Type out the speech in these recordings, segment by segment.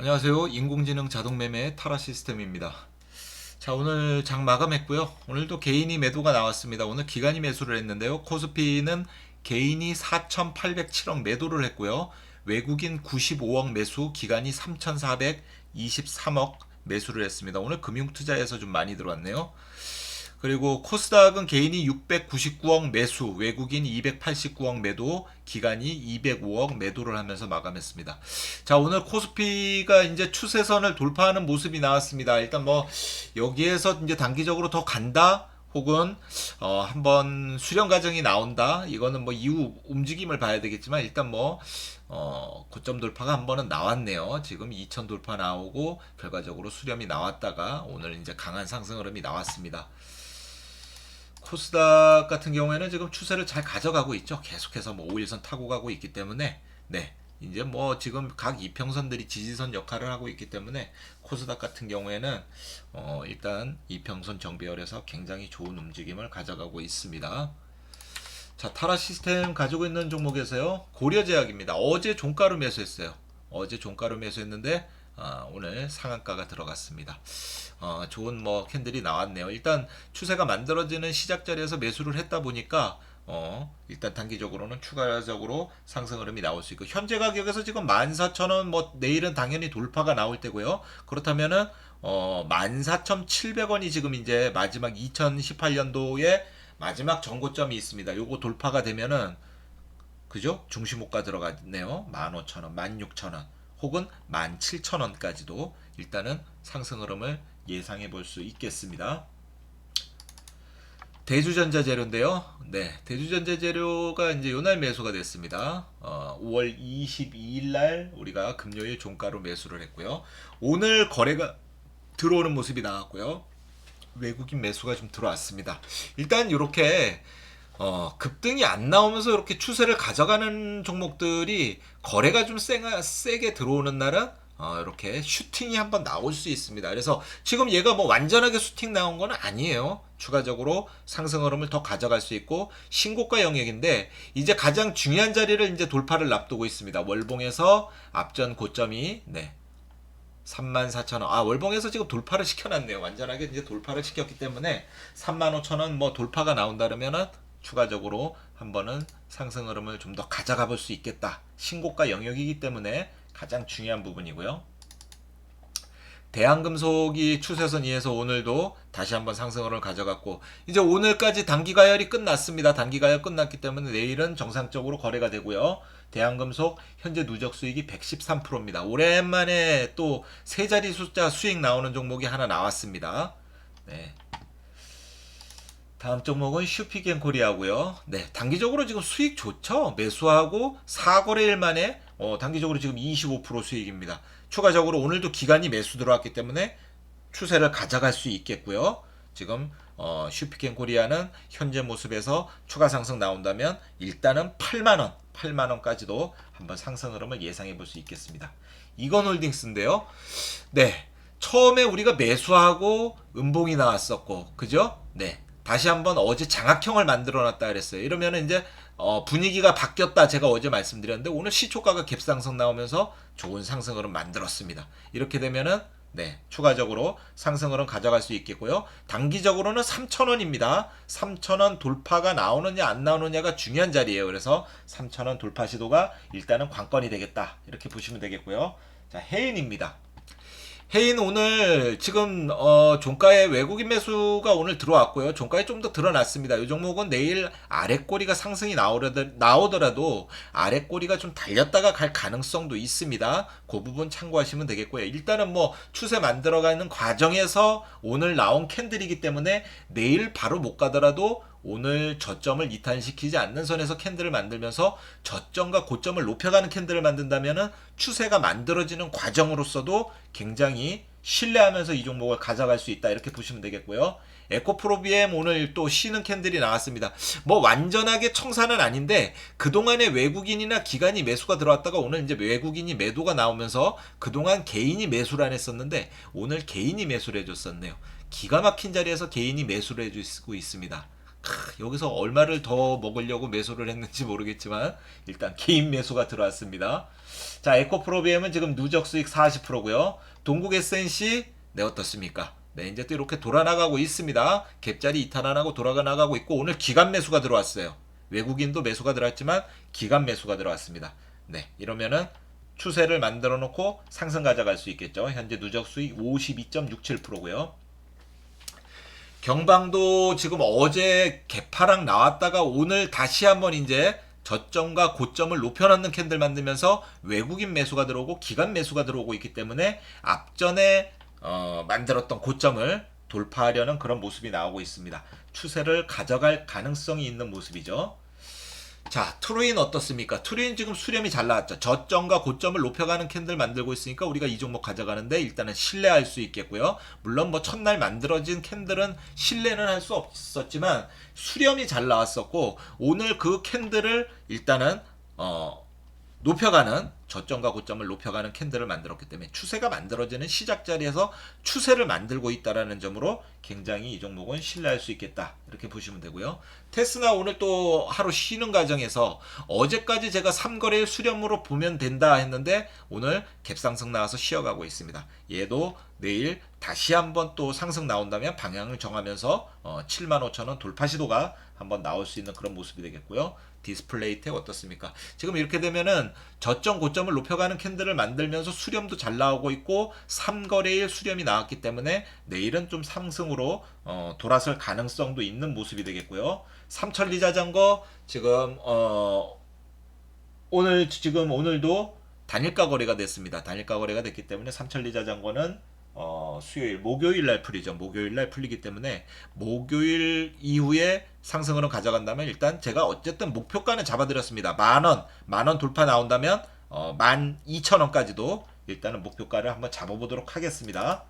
안녕하세요. 인공지능 자동매매 타라 시스템입니다. 자, 오늘 장 마감했고요. 오늘도 개인이 매도가 나왔습니다. 오늘 기간이 매수를 했는데요. 코스피는 개인이 4,807억 매도를 했고요. 외국인 95억 매수, 기간이 3,423억 매수를 했습니다. 오늘 금융투자에서 좀 많이 들어왔네요. 그리고 코스닥은 개인이 699억 매수, 외국인 289억 매도, 기간이 205억 매도를 하면서 마감했습니다. 자, 오늘 코스피가 이제 추세선을 돌파하는 모습이 나왔습니다. 일단 뭐 여기에서 이제 단기적으로 더 간다. 혹은 어 한번 수렴 과정이 나온다. 이거는 뭐 이후 움직임을 봐야 되겠지만 일단 뭐 어 고점 돌파가 한 번은 나왔네요. 지금 2000 돌파 나오고 결과적으로 수렴이 나왔다가 오늘 이제 강한 상승 흐름이 나왔습니다. 코스닥 같은 경우에는 지금 추세를 잘 가져가고 있죠. 계속해서 뭐 5일선 타고 가고 있기 때문에 네. 이제 뭐 지금 각 이평선들이 지지선 역할을 하고 있기 때문에 코스닥 같은 경우에는 어 일단 이평선 정배열에서 굉장히 좋은 움직임을 가져가고 있습니다. 자, 타라 시스템 가지고 있는 종목에서요. 고려제약입니다. 어제 종가로 매수했어요. 어제 종가로 매수했는데 아, 오늘 상한가가 들어갔습니다. 어, 좋은 뭐 캔들이 나왔네요. 일단 추세가 만들어지는 시작 자리에서 매수를 했다 보니까 어, 일단 단기적으로는 추가적으로 상승 흐름이 나올 수 있고 현재 가격에서 지금 14,000원 뭐 내일은 당연히 돌파가 나올 때고요. 그렇다면은 어, 14,700원이 지금 이제 마지막 2018년도에 마지막 전고점이 있습니다. 요거 돌파가 되면은 그죠? 중심호가 들어갔네요. 15,000원, 16,000원 혹은 17,000원까지도 일단은 상승 흐름을 예상해 볼 수 있겠습니다. 대주전자 재료인데요. 네, 대주전자 재료가 이제 요날 매수가 됐습니다. 어, 5월 22일 날 우리가 금요일 종가로 매수를 했고요. 오늘 거래가 들어오는 모습이 나왔고요. 외국인 매수가 좀 들어왔습니다. 일단 이렇게 어, 급등이 안 나오면서 이렇게 추세를 가져가는 종목들이 거래가 좀 세가, 세게 들어오는 날은 어, 이렇게 슈팅이 한번 나올 수 있습니다. 그래서 지금 얘가 뭐 완전하게 슈팅 나온 건 아니에요. 추가적으로 상승 흐름을 더 가져갈 수 있고 신고가 영역인데 이제 가장 중요한 자리를 이제 돌파를 앞두고 있습니다. 월봉에서 앞전 고점이 네. 34,000원. 아, 월봉에서 지금 돌파를 시켜놨네요. 완전하게 이제 돌파를 시켰기 때문에 35,000원 뭐 돌파가 나온다 그러면은 추가적으로 한 번은 상승 흐름을 좀 더 가져가 볼 수 있겠다. 신고가 영역이기 때문에 가장 중요한 부분이고요. 대한금속이 추세선 위에서 오늘도 다시 한번 상승 흐름을 가져갔고 이제 오늘까지 단기 가열이 끝났습니다. 단기 가열 끝났기 때문에 내일은 정상적으로 거래가 되고요. 대한금속 현재 누적 수익이 113%입니다. 오랜만에 또 세 자리 숫자 수익 나오는 종목이 하나 나왔습니다. 네. 다음 종목은 슈피겐 코리아고요. 네, 단기적으로 지금 수익 좋죠. 매수하고 4거래일 만에 어, 단기적으로 지금 25% 수익입니다. 추가적으로 오늘도 기간이 매수 들어왔기 때문에 추세를 가져갈 수 있겠고요. 지금 어, 슈피겐 코리아는 현재 모습에서 추가 상승 나온다면 일단은 8만 원, 8만 원까지도 한번 상승 흐름을 예상해 볼 수 있겠습니다. 이건 홀딩스인데요. 네. 처음에 우리가 매수하고 음봉이 나왔었고, 그죠? 네. 다시 한번 어제 장악형을 만들어 놨다 그랬어요. 이러면 이제 어, 분위기가 바뀌었다 제가 어제 말씀드렸는데 오늘 시초가가 갭상승 나오면서 좋은 상승으로 만들었습니다. 이렇게 되면은 네, 추가적으로 상승으로 가져갈 수 있겠고요. 단기적으로는 3,000원입니다. 3,000원 돌파가 나오느냐 안 나오느냐가 중요한 자리예요. 그래서 3,000원 돌파 시도가 일단은 관건이 되겠다. 이렇게 보시면 되겠고요. 자, 해인입니다. 해인 오늘 지금 어 종가에 외국인 매수가 오늘 들어왔고요. 종가에 좀 더 드러났습니다. 이 종목은 내일 아랫꼬리가 상승이 나오더라도 아랫꼬리가 좀 달렸다가 갈 가능성도 있습니다. 그 부분 참고하시면 되겠고요. 일단은 뭐 추세 만들어가는 과정에서 오늘 나온 캔들이기 때문에 내일 바로 못 가더라도 오늘 저점을 이탈시키지 않는 선에서 캔들을 만들면서 저점과 고점을 높여가는 캔들을 만든다면은 추세가 만들어지는 과정으로서도 굉장히 신뢰하면서 이 종목을 가져갈 수 있다 이렇게 보시면 되겠고요. 에코프로비엠 오늘 또 쉬는 캔들이 나왔습니다. 뭐 완전하게 청산은 아닌데 그동안에 외국인이나 기관이 매수가 들어왔다가 오늘 이제 외국인이 매도가 나오면서 그동안 개인이 매수를 안 했었는데 오늘 개인이 매수를 해줬었네요. 기가 막힌 자리에서 개인이 매수를 해주고 있습니다. 크, 여기서 얼마를 더 먹으려고 매수를 했는지 모르겠지만 일단 개인 매수가 들어왔습니다. 자, 에코프로비엠은 지금 누적 수익 40%고요. 동국 SNC 네 어떻습니까? 네, 이제 또 이렇게 돌아나가고 있습니다. 갭자리 이탈 안 하고 돌아나가고 있고 오늘 기간 매수가 들어왔어요. 외국인도 매수가 들어왔지만 기간 매수가 들어왔습니다. 네, 이러면은 추세를 만들어 놓고 상승 가져갈 수 있겠죠. 현재 누적 수익 52.67%고요. 경방도 지금 어제 개파락 나왔다가 오늘 다시 한번 이제 저점과 고점을 높여놓는 캔들 만들면서 외국인 매수가 들어오고 기간 매수가 들어오고 있기 때문에 앞전에 어, 만들었던 고점을 돌파하려는 그런 모습이 나오고 있습니다. 추세를 가져갈 가능성이 있는 모습이죠. 자, 트루인 어떻습니까? 트루인 지금 수렴이 잘 나왔죠. 저점과 고점을 높여가는 캔들 만들고 있으니까 우리가 이 종목 가져가는데 일단은 신뢰할 수 있겠고요. 물론 뭐 첫날 만들어진 캔들은 신뢰는 할 수 없었지만 수렴이 잘 나왔었고 오늘 그 캔들을 일단은 어 높여가는 저점과 고점을 높여가는 캔들을 만들었기 때문에 추세가 만들어지는 시작 자리에서 추세를 만들고 있다라는 점으로 굉장히 이 종목은 신뢰할 수 있겠다 이렇게 보시면 되고요. 테스나 오늘 또 하루 쉬는 과정에서 어제까지 제가 3거래일 수렴으로 보면 된다 했는데 오늘 갭상승 나와서 쉬어가고 있습니다. 얘도 내일 다시 한번 또 상승 나온다면 방향을 정하면서 어, 75,000원 돌파 시도가 한번 나올 수 있는 그런 모습이 되겠고요. 디스플레이 텍 어떻습니까? 지금 이렇게 되면은 저점 고점 을 높여가는 캔들을 만들면서 수렴도 잘 나오고 있고 3거래일 수렴이 나왔기 때문에 내일은 좀 상승으로 어, 돌아설 가능성도 있는 모습이 되겠고요. 삼천리 자전거 지금 어, 오늘 지금 오늘도 단일가 거래가 됐습니다. 단일가 거래가 됐기 때문에 삼천리 자전거는 어, 수요일 목요일 날 풀리죠. 목요일 날 풀리기 때문에 목요일 이후에 상승으로 가져간다면 일단 제가 어쨌든 목표가는 잡아드렸습니다. 만 원, 만 원 돌파 나온다면 어, 만 이천 원까지도 일단은 목표가를 한번 잡아보도록 하겠습니다.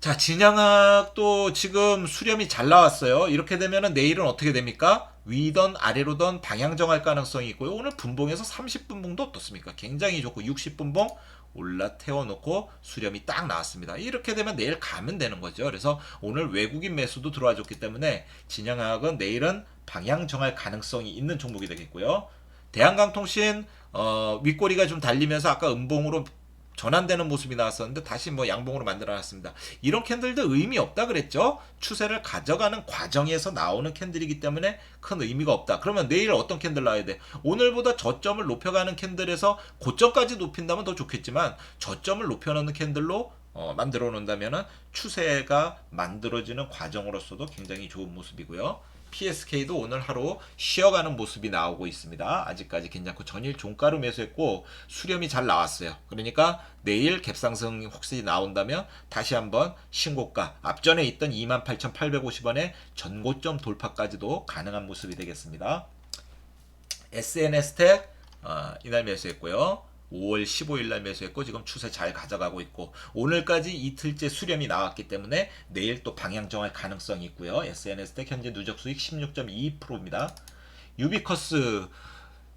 자, 진양학도 지금 수렴이 잘 나왔어요. 이렇게 되면은 내일은 어떻게 됩니까? 위던 아래로던 방향 정할 가능성이 있고요. 오늘 분봉에서 30분봉도 어떻습니까? 굉장히 좋고 60분봉 올라 태워놓고 수렴이 딱 나왔습니다. 이렇게 되면 내일 가면 되는 거죠. 그래서 오늘 외국인 매수도 들어와 줬기 때문에 진양학은 내일은 방향 정할 가능성이 있는 종목이 되겠고요. 대한강통신 어, 윗꼬리가 좀 달리면서 아까 음봉으로 전환되는 모습이 나왔었는데 다시 뭐 양봉으로 만들어놨습니다. 이런 캔들도 의미 없다 그랬죠. 추세를 가져가는 과정에서 나오는 캔들이기 때문에 큰 의미가 없다. 그러면 내일 어떤 캔들 나와야 돼? 오늘보다 저점을 높여가는 캔들에서 고점까지 높인다면 더 좋겠지만 저점을 높여놓는 캔들로 어, 만들어 놓는다면은 추세가 만들어지는 과정으로서도 굉장히 좋은 모습이고요. PSK도 오늘 하루 쉬어가는 모습이 나오고 있습니다. 아직까지 괜찮고 전일 종가로 매수했고 수렴이 잘 나왔어요. 그러니까 내일 갭상승 혹시 나온다면 다시 한번 신고가 앞전에 있던 28,850원의 전고점 돌파까지도 가능한 모습이 되겠습니다. SNS텍 어, 이날 매수했고요. 5월 15일 날 매수했고 지금 추세 잘 가져가고 있고 오늘까지 이틀째 수렴이 나왔기 때문에 내일 또 방향 정할 가능성이 있고요. SNS텍 현재 누적 수익 16.2%입니다. 유비커스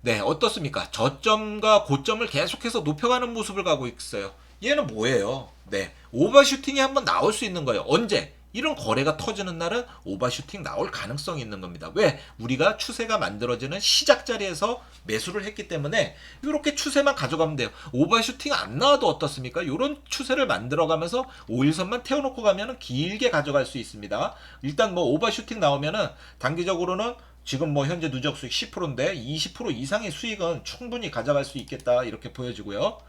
네 어떻습니까? 저점과 고점을 계속해서 높여가는 모습을 가고 있어요. 얘는 뭐예요? 네 오버슈팅이 한번 나올 수 있는 거예요. 언제? 이런 거래가 터지는 날은 오버슈팅 나올 가능성이 있는 겁니다. 왜? 우리가 추세가 만들어지는 시작 자리에서 매수를 했기 때문에 이렇게 추세만 가져가면 돼요. 오버슈팅 안 나와도 어떻습니까? 이런 추세를 만들어가면서 5일선만 태워놓고 가면은 길게 가져갈 수 있습니다. 일단 뭐 오버슈팅 나오면은 단기적으로는 지금 뭐 현재 누적 수익 10%인데 20% 이상의 수익은 충분히 가져갈 수 있겠다 이렇게 보여지고요.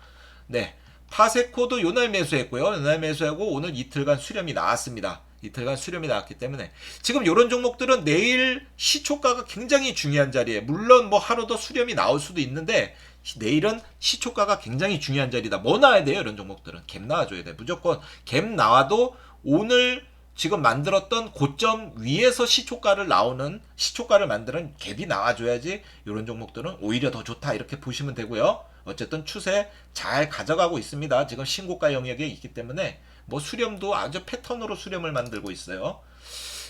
네. 파세코도 요날 매수했고요. 요날 매수하고 오늘 이틀간 수렴이 나왔습니다. 이틀간 수렴이 나왔기 때문에 지금 이런 종목들은 내일 시초가가 굉장히 중요한 자리에 물론 뭐 하루 더 수렴이 나올 수도 있는데 내일은 시초가가 굉장히 중요한 자리다. 뭐 나와야 돼요? 이런 종목들은 갭 나와줘야 돼. 무조건 갭 나와도 오늘 지금 만들었던 고점 위에서 시초가를 나오는 시초가를 만드는 갭이 나와줘야지 이런 종목들은 오히려 더 좋다 이렇게 보시면 되고요. 어쨌든 추세 잘 가져가고 있습니다. 지금 신고가 영역에 있기 때문에 뭐 수렴도 아주 패턴으로 수렴을 만들고 있어요.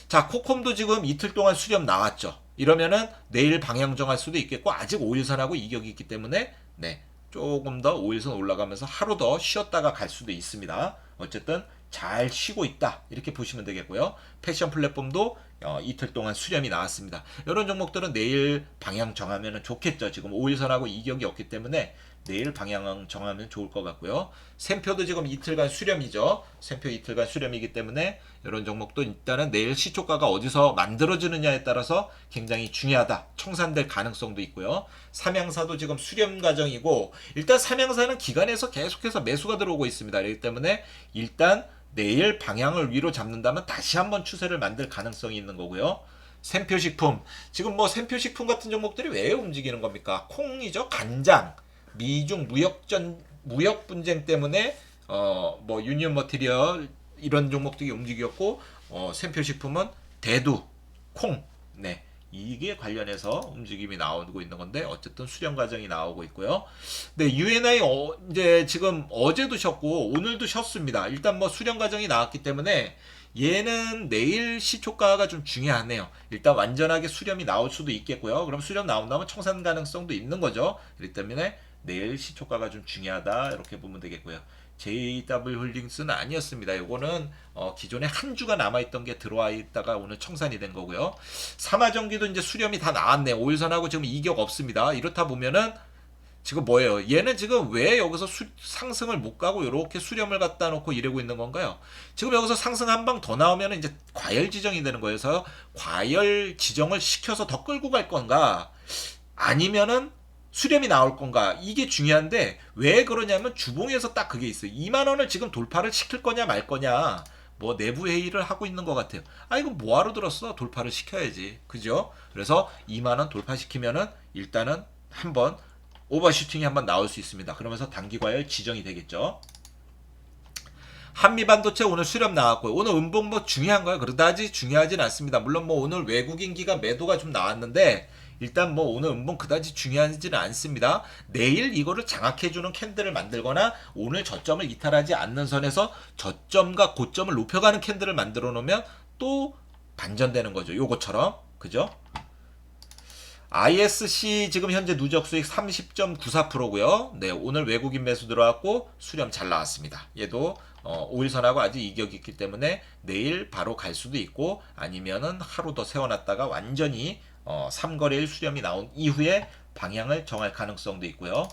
자, 코콤도 지금 이틀 동안 수렴 나왔죠. 이러면은 내일 방향 정할 수도 있겠고 아직 5일선하고 이격이 있기 때문에 네. 조금 더 5일선 올라가면서 하루 더 쉬었다가 갈 수도 있습니다. 어쨌든 잘 쉬고 있다 이렇게 보시면 되겠고요. 패션 플랫폼도 어, 이틀 동안 수렴이 나왔습니다. 이런 종목들은 내일 방향 정하면 좋겠죠. 지금 5일선하고 이격이 없기 때문에 내일 방향 정하면 좋을 것 같고요. 샘표도 지금 이틀간 수렴이죠. 샘표 이틀간 수렴이기 때문에 이런 종목도 일단은 내일 시초가가 어디서 만들어지느냐에 따라서 굉장히 중요하다. 청산될 가능성도 있고요. 삼양사도 지금 수렴 과정이고 일단 삼양사는 기간에서 계속해서 매수가 들어오고 있습니다. 그렇기 때문에 일단 내일 방향을 위로 잡는다면 다시 한번 추세를 만들 가능성이 있는 거고요. 샘표식품 지금 뭐 샘표식품 같은 종목들이 왜 움직이는 겁니까? 콩이죠, 간장, 미중 무역전 무역 분쟁 때문에 어 뭐 유니온 머티리얼 이런 종목들이 움직였고 어 샘표 식품은 대두, 콩, 네 이게 관련해서 움직임이 나오고 있는 건데 어쨌든 수렴 과정이 나오고 있고요. 네, UNI 어, 이제 지금 어제도 쉬었고 오늘도 쉬었습니다. 일단 뭐 수렴 과정이 나왔기 때문에 얘는 내일 시초가가 좀 중요하네요. 일단 완전하게 수렴이 나올 수도 있겠고요. 그럼 수렴 나온다면 청산 가능성도 있는 거죠. 그렇기 때문에 내일 시초가가 좀 중요하다 이렇게 보면 되겠고요. JW 홀딩스는 아니었습니다. 요거는 어, 기존에 한 주가 남아있던 게 들어와 있다가 오늘 청산이 된 거고요. 삼화전기도 이제 수렴이 다 나왔네요. 오일선하고 지금 이격 없습니다. 이렇다 보면은 지금 뭐예요? 얘는 지금 왜 여기서 수- 상승을 못 가고 이렇게 수렴을 갖다 놓고 이러고 있는 건가요? 지금 여기서 상승 한 방 더 나오면 이제 과열 지정이 되는. 그래서 과열 지정을 시켜서 더 끌고 갈 건가? 아니면은 수렴이 나올 건가? 이게 중요한데 왜 그러냐면 주봉에서 딱 그게 있어요. 2만 원을 지금 돌파를 시킬 거냐 말 거냐. 뭐 내부 회의를 하고 있는 것 같아요. 아 이거 뭐하러 들었어? 돌파를 시켜야지, 그죠? 그래서 2만 원 돌파시키면은 일단은 한번 오버슈팅이 한번 나올 수 있습니다. 그러면서 단기 과열 지정이 되겠죠. 한미 반도체 오늘 수렴 나왔고요. 오늘 음봉 뭐 중요한 거예요. 그다지 중요하진 않습니다. 물론 뭐 오늘 외국인 기관 매도가 좀 나왔는데 일단 뭐 오늘 음봉 그다지 중요하지는 않습니다. 내일 이거를 장악해주는 캔들을 만들거나 오늘 저점을 이탈하지 않는 선에서 저점과 고점을 높여가는 캔들을 만들어 놓으면 또 반전되는 거죠. 요거처럼 그죠? ISC 지금 현재 누적 수익 30.94%고요. 네, 오늘 외국인 매수 들어왔고 수렴 잘 나왔습니다. 얘도 어, 5일선하고 아직 이격이 있기 때문에 내일 바로 갈 수도 있고 아니면은 하루 더 세워놨다가 완전히 어, 3거래일 수렴이 나온 이후에 방향을 정할 가능성도 있고요.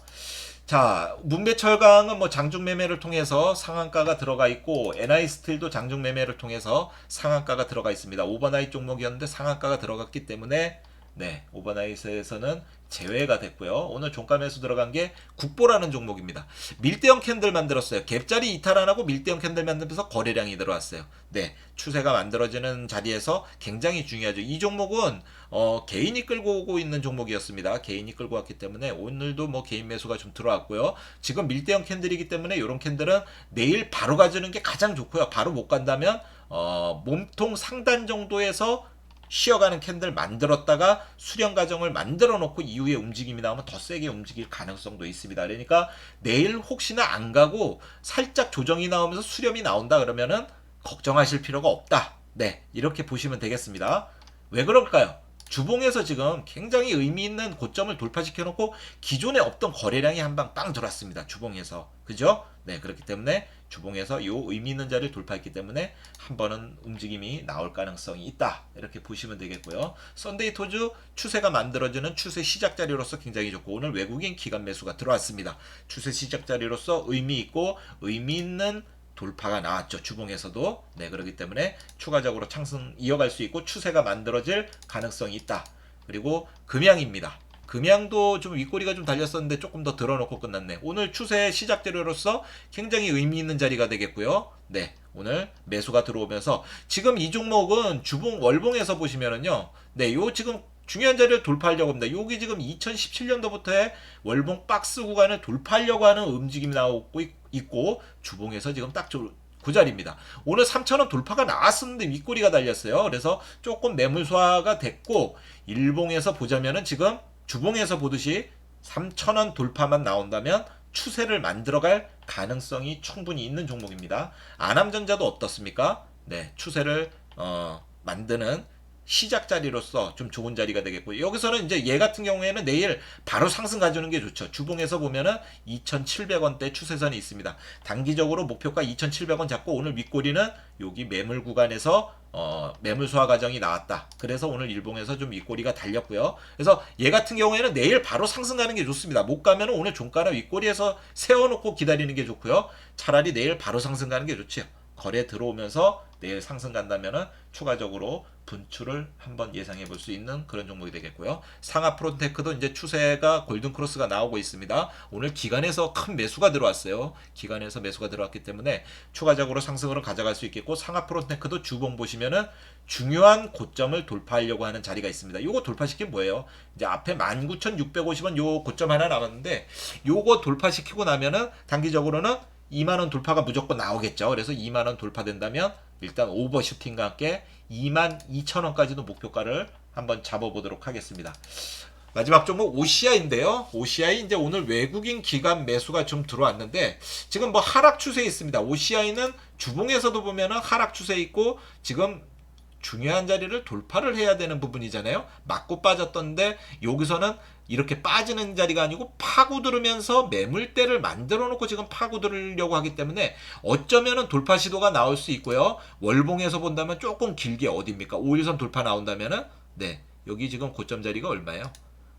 자, 문배철강은 뭐 장중 매매를 통해서 상한가가 들어가 있고 NI 스틸도 장중 매매를 통해서 상한가가 들어가 있습니다. 오버나잇 종목이었는데 상한가가 들어갔기 때문에 네, 오버나잇에서는 제외가 됐고요. 오늘 종가 매수 들어간 게 국보라는 종목입니다. 밀대형 캔들 만들었어요. 갭자리 이탈 안 하고 밀대형 캔들 만들면서 거래량이 들어왔어요. 네, 추세가 만들어지는 자리에서 굉장히 중요하죠. 이 종목은 어, 개인이 끌고 오고 있는 종목이었습니다. 개인이 끌고 왔기 때문에 오늘도 뭐 개인 매수가 좀 들어왔고요. 지금 밀대형 캔들이기 때문에 이런 캔들은 내일 바로 가지는 게 가장 좋고요. 바로 못 간다면 어, 몸통 상단 정도에서 쉬어가는 캔들 만들었다가 수렴 과정을 만들어 놓고 이후에 움직임이 나오면 더 세게 움직일 가능성도 있습니다. 그러니까 내일 혹시나 안 가고 살짝 조정이 나오면서 수렴이 나온다 그러면은 걱정하실 필요가 없다. 네, 이렇게 보시면 되겠습니다. 왜 그럴까요? 주봉에서 지금 굉장히 의미 있는 고점을 돌파시켜 놓고 기존에 없던 거래량이 한 방 빵 들어왔습니다. 주봉에서. 그죠? 네, 그렇기 때문에 주봉에서 요 의미 있는 자리를 돌파했기 때문에 한 번은 움직임이 나올 가능성이 있다. 이렇게 보시면 되겠고요. 썬데이 토즈 추세가 만들어지는 추세 시작 자리로서 굉장히 좋고 오늘 외국인 기관 매수가 들어왔습니다. 추세 시작 자리로서 의미 있고 의미 있는 돌파가 나왔죠. 주봉에서도. 네, 그렇기 때문에 추가적으로 상승 이어갈 수 있고 추세가 만들어질 가능성이 있다. 그리고 금양입니다. 금양도 좀 윗꼬리가 좀 달렸었는데 조금 더 들어놓고 끝났네. 오늘 추세 시작 자료로서 굉장히 의미 있는 자리가 되겠고요. 네, 오늘 매수가 들어오면서 지금 이 종목은 주봉 월봉에서 보시면은요. 네, 요 지금 중요한 자리를 돌파하려고 합니다. 여기 지금 2017년도부터의 월봉 박스 구간을 돌파하려고 하는 움직임이 나오고 있- 있고 주봉에서 지금 딱 저- 그 자리입니다. 오늘 3,000원 돌파가 나왔었는데 윗꼬리가 달렸어요. 그래서 조금 매물 소화가 됐고 일봉에서 보자면은 지금 주봉에서 보듯이 3,000원 돌파만 나온다면 추세를 만들어갈 가능성이 충분히 있는 종목입니다. 안암전자도 어떻습니까? 네, 추세를 어, 만드는 시작 자리로서 좀 좋은 자리가 되겠고 여기서는 이제 얘 같은 경우에는 내일 바로 상승 가져오는 게 좋죠. 주봉에서 보면은 2,700원대 추세선이 있습니다. 단기적으로 목표가 2,700원 잡고 오늘 윗꼬리는 여기 매물 구간에서 어, 매물 소화 과정이 나왔다. 그래서 오늘 일봉에서 좀 윗꼬리가 달렸고요. 그래서 얘 같은 경우에는 내일 바로 상승 가는 게 좋습니다. 못 가면 오늘 종가나 윗꼬리에서 세워놓고 기다리는 게 좋고요. 차라리 내일 바로 상승 가는 게 좋지요. 거래 들어오면서 내일 상승 간다면은 추가적으로 분출을 한번 예상해 볼 수 있는 그런 종목이 되겠고요. 상하 프론테크도 이제 추세가 골든 크로스가 나오고 있습니다. 오늘 기간에서 큰 매수가 들어왔어요. 기간에서 매수가 들어왔기 때문에 추가적으로 상승으로 가져갈 수 있겠고 상하 프론테크도 주봉 보시면은 중요한 고점을 돌파하려고 하는 자리가 있습니다. 요거 돌파시킨 뭐예요? 이제 앞에 19,650원 요 고점 하나 남았는데 요거 돌파시키고 나면은 단기적으로는 2만 원 돌파가 무조건 나오겠죠. 그래서 2만 원 돌파된다면 일단 오버슈팅과 함께 2만 2천 원까지도 목표가를 한번 잡아보도록 하겠습니다. 마지막 종목 OCI인데요. OCI 이제 오늘 외국인 기관 매수가 좀 들어왔는데 지금 뭐 하락 추세에 있습니다. OCI는 주봉에서도 보면은 하락 추세에 있고 지금 중요한 자리를 돌파를 해야 되는 부분이잖아요. 맞고 빠졌던데 여기서는 이렇게 빠지는 자리가 아니고 파고들으면서 매물대를 만들어 놓고 지금 파고들으려고 하기 때문에 어쩌면은 돌파 시도가 나올 수 있고요. 월봉에서 본다면 조금 길게 어디입니까? 5일선 돌파 나온다면은 네. 여기 지금 고점 자리가 얼마예요?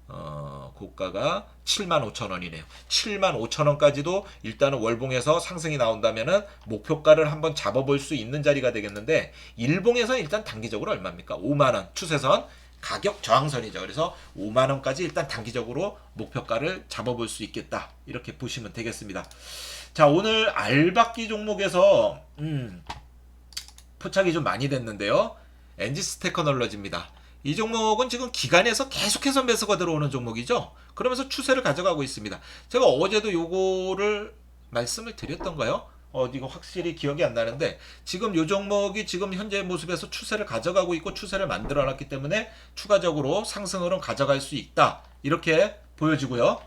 어, 고가가 7만 5천 원이네요. 7만 5천 원까지도 일단은 월봉에서 상승이 나온다면은 목표가를 한번 잡아볼 수 있는 자리가 되겠는데 일봉에서는 일단 단기적으로 얼마입니까? 5만 원 추세선 가격 저항선이죠. 그래서 5만 원까지 일단 단기적으로 목표가를 잡아볼 수 있겠다. 이렇게 보시면 되겠습니다. 자 오늘 알박기 종목에서 음, 포착이 좀 많이 됐는데요. 엔지스 테크놀로지입니다. 이 종목은 지금 기간에서 계속해서 매수가 들어오는 종목이죠. 그러면서 추세를 가져가고 있습니다. 제가 어제도 요거를 말씀을 드렸던가요? 어, 이거 확실히 기억이 안 나는데 지금 요 종목이 지금 현재 모습에서 추세를 가져가고 있고 추세를 만들어 놨기 때문에 추가적으로 상승으로 가져갈 수 있다. 이렇게 보여지고요.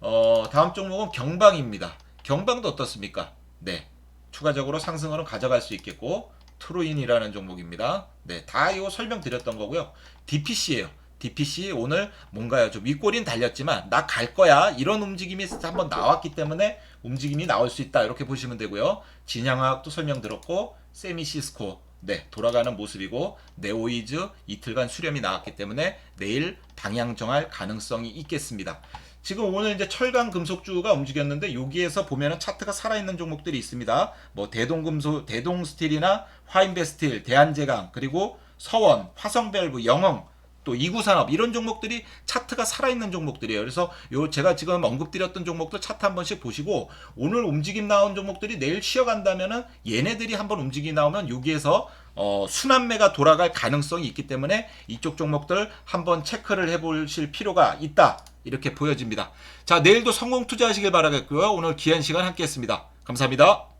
어, 다음 종목은 경방입니다. 경방도 어떻습니까? 네. 추가적으로 상승으로 가져갈 수 있겠고 트루인이라는 종목입니다. 네, 다 이거 설명드렸던 거고요. DPC예요. DPC 오늘 뭔가요? 좀 윗꼬리는 달렸지만 나 갈 거야 이런 움직임이 한번 나왔기 때문에 움직임이 나올 수 있다 이렇게 보시면 되고요. 진양화학도 설명드렸고 세미시스코 네 돌아가는 모습이고 네오이즈 이틀간 수렴이 나왔기 때문에 내일 방향 정할 가능성이 있겠습니다. 지금 오늘 이제 철강 금속주가 움직였는데 여기에서 보면은 차트가 살아있는 종목들이 있습니다. 뭐 대동금속, 대동스틸이나 화인베스틸, 대한제강 그리고 서원, 화성밸브, 영흥 또 이구 산업 이런 종목들이 차트가 살아있는 종목들이에요. 그래서 요 제가 지금 언급드렸던 종목들 차트 한 번씩 보시고 오늘 움직임 나온 종목들이 내일 쉬어간다면은 얘네들이 한번 움직임 나오면 여기에서 어, 순환매가 돌아갈 가능성이 있기 때문에 이쪽 종목들 한번 체크를 해보실 필요가 있다. 이렇게 보여집니다. 자, 내일도 성공 투자하시길 바라겠고요. 오늘 귀한 시간 함께 했습니다. 감사합니다.